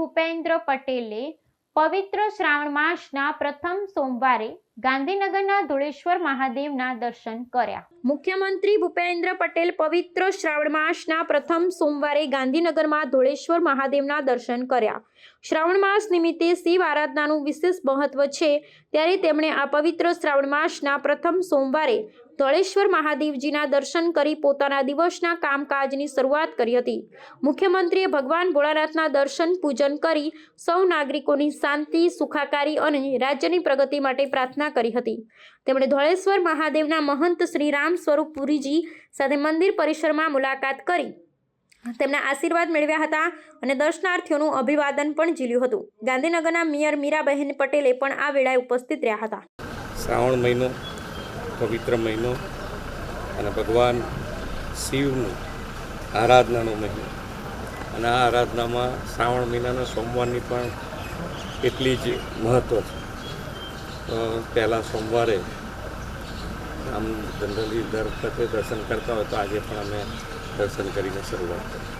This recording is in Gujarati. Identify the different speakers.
Speaker 1: ભૂપેન્દ્ર પટેલે પવિત્ર શ્રાવણ માસના પ્રથમ સોમવારે ગાંધીનગરના ધુળેશ્વર મહાદેવના દર્શન કર્યા. મુખ્યમંત્રી ભૂપેન્દ્ર પટેલ પવિત્ર શ્રાવણ માસના પ્રથમ સોમવારે ગાંધીનગરમાં ધોળેશ્વર મહાદેવના દર્શન કર્યા. શ્રાવણ માસ નિમિત્તે શિવ આરાધનાનું વિશેષ મહત્વ છે. ત્યારે તેમણે આ પવિત્ર શ્રાવણ માસના પ્રથમ સોમવારે ધોળેશ્વર મહાદેવજીના દર્શન કરી પોતાના દિવસના કામકાજની શરૂઆત કરી હતી. મુખ્યમંત્રીએ ભગવાન ભોળાનાથના દર્શન પૂજન કરી સૌ નાગરિકોની શાંતિ, સુખાકારી અને રાજ્યની પ્રગતિ માટે પ્રાર્થના કરી હતી. તેમણે ધોળેશ્વર મહાદેવના મહંત શ્રી રામ સ્વરૂપ પુરીજી સાથે મંદિર પરિસરમાં મુલાકાત કરી. તેમના આશીર્વાદ મેળવ્યા હતા અને દર્શનાર્થીઓનું અભિવાદન પણ ઝીલ્યું હતું. ગાંધીનગરના મેયર મીરાબહેન પટેલે પણ આ વેળાએ ઉપસ્થિત રહ્યા હતા.
Speaker 2: શ્રાવણ મહિનો પવિત્ર મહિનો અને ભગવાન શિવનું આરાધનાનો મહિનો. અને આ આરાધનામાં શ્રાવણ મહિનાના સોમવારની પણ એટલી જ મહત્ત્વ છે. પહેલાં સોમવારે આમ જનરલી દર વખતે દર્શન કરતા હોય તો આજે પણ અમે દર્શન કરીને શરૂઆત કરી